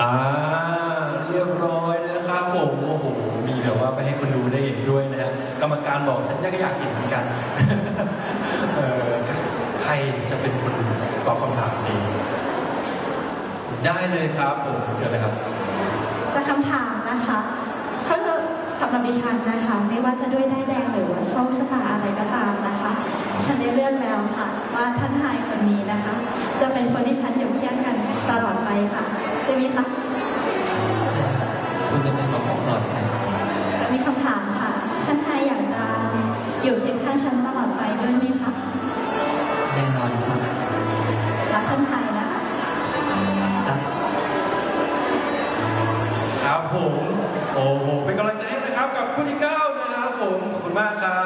อ่าเรียบร้อยนะครับผมโอ้โหมีแบบว่าไปให้คนดูได้เห็นด้วยนะฮะกรรมการบอกฉันก็อยากเห็นเหมือนกันใครจะเป็นคนตอบคำถามนี้ได้เลยครับผมเชิญเลยครับจะคำถามนะคะถ้าเกิดสำหรับดิฉันนะคะ ไม่ว่าจะด้วยได้แดงหรือว่าโชคชะตาอะไรก็ตามนะคะ ฉันได้เลือกแล้วค่ะ ว่าท่านไฮคนนี้นะคะ จะเป็นคนที่ฉันอยู่เคียงกันตลอด ใช่ไหมคะคุณจะเป็นของปลอดภัยจะมีคำถามค่ะ ท่านไทยอยากจะอยู่เคียงข้างฉันตลอดไปด้วยไหมคะแน่นอนครับรักท่านไทยนะคะครับครับผม โอ้โห เป็นกำลังใจให้นะครับกับผู้ที่เก้านะครับผม ขอบคุณมากครับ